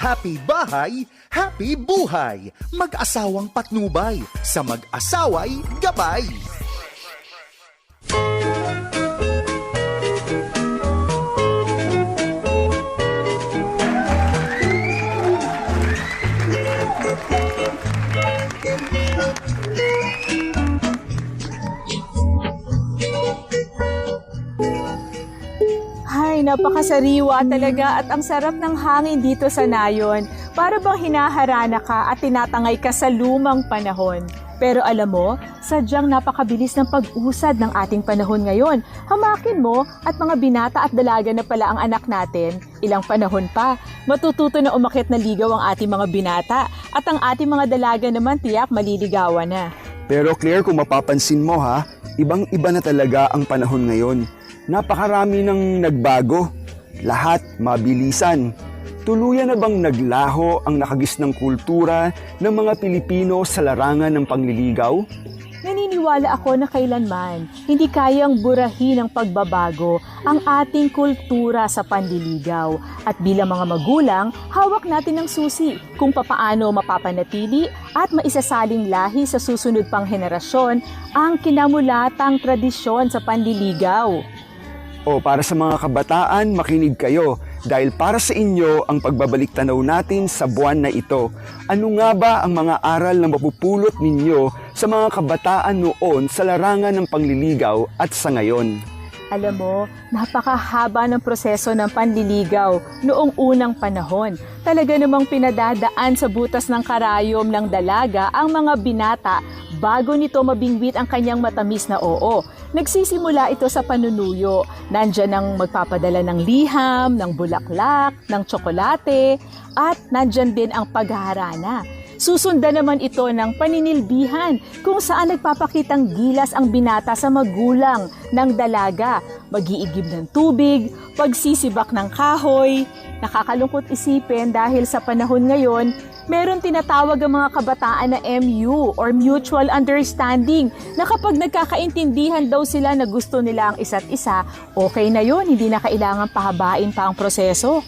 Happy bahay, happy buhay. Mag-asawang patnubay, sa mag-asaway gabay. Ay, napakasariwa talaga at ang sarap ng hangin dito sa Nayon. Para bang hinaharana ka at tinatangay ka sa lumang panahon. Pero alam mo, sadyang napakabilis ng pag-usad ng ating panahon ngayon. Hamakin mo at mga binata at dalaga na pala ang anak natin. Ilang panahon pa, matututo na umakit na ligaw ang ating mga binata at ang ating mga dalaga naman tiyak maliligawan na. Pero Claire, kung mapapansin mo ha, ibang-iba na talaga ang panahon ngayon. Napakarami ng nagbago. Lahat mabilisan. Tuluyan na bang naglaho ang nakagisnang kultura ng mga Pilipino sa larangan ng pangliligaw? Naniniwala ako na kailanman hindi kayang burahin ng pagbabago ang ating kultura sa panliligaw. At bilang mga magulang, hawak natin ng susi kung papaano mapapanatili at maisasaling lahi sa susunod pang henerasyon ang kinamulatang tradisyon sa panliligaw. O para sa mga kabataan, makinig kayo dahil para sa inyo ang pagbabalik tanaw natin sa buwan na ito. Ano nga ba ang mga aral na mapupulot ninyo sa mga kabataan noon sa larangan ng pangliligaw at sa ngayon? Alam mo, napakahaba ng proseso ng panliligaw noong unang panahon. Talaga namang pinadadaan sa butas ng karayom ng dalaga ang mga binata bago nito mabingwit ang kanyang matamis na oo. Nagsisimula ito sa panunuyo. Nandyan ang magpapadala ng liham, ng bulaklak, ng tsokolate, at nandyan din ang paghaharana. Susundan naman ito ng paninilbihan kung saan nagpapakitang gilas ang binata sa magulang ng dalaga. Mag-iigib ng tubig, pagsisibak ng kahoy. Nakakalungkot isipin dahil sa panahon ngayon, meron tinatawag ang mga kabataan na MU or Mutual Understanding na kapag nagkakaintindihan daw sila na gusto nila ang isa't isa, okay na yun, hindi na kailangan pahabain pa ang proseso.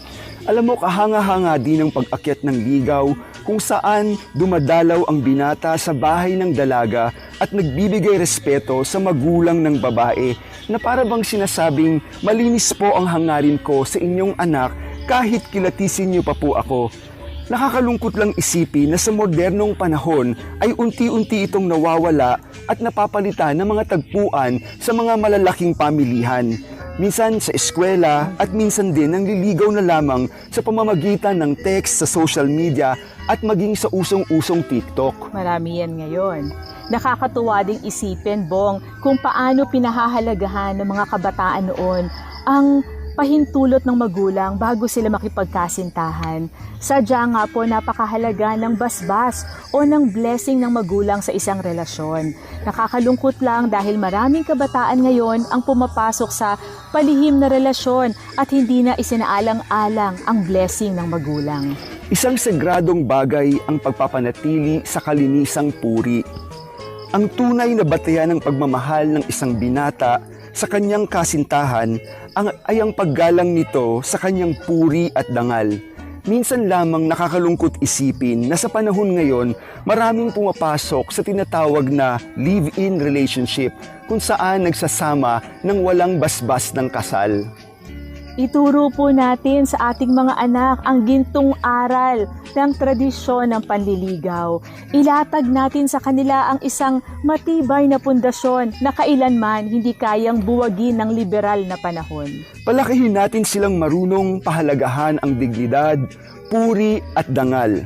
Alam mo, kahanga-hanga din ang pag-akyat ng ligaw kung saan dumadalaw ang binata sa bahay ng dalaga at nagbibigay respeto sa magulang ng babae na para bang sinasabing malinis po ang hangarin ko sa inyong anak kahit kilatisin niyo pa po ako. Nakakalungkot lang isipin na sa modernong panahon ay unti-unti itong nawawala at napapalitan ng mga tagpuan sa mga malalaking pamilihan. Minsan sa eskwela at minsan din ang liligaw na lamang sa pamamagitan ng text sa social media at maging sa usong-usong TikTok. Marami yan ngayon. Nakakatuwa ding isipin, Bong, kung paano pinahahalagahan ng mga kabataan noon ang pahintulot ng magulang bago sila makipagkasintahan. Sadya nga po napakahalaga ng basbas o ng blessing ng magulang sa isang relasyon. Nakakalungkot lang dahil maraming kabataan ngayon ang pumapasok sa palihim na relasyon at hindi na isinaalang-alang ang blessing ng magulang. Isang sagradong bagay ang pagpapanatili sa kalinisang puri. Ang tunay na batayan ng pagmamahal ng isang binata sa kanyang kasintahan ang, ay ang paggalang nito sa kanyang puri at dangal. Minsan lamang nakakalungkot isipin na sa panahon ngayon, maraming pumapasok sa tinatawag na live-in relationship kung saan nagsasama ng walang basbas ng kasal. Ituro po natin sa ating mga anak ang gintong aral ng tradisyon ng panliligaw. Ilatag natin sa kanila ang isang matibay na pundasyon na kailanman hindi kayang buwagin ng liberal na panahon. Palakihin natin silang marunong pahalagahan ang dignidad, puri at dangal.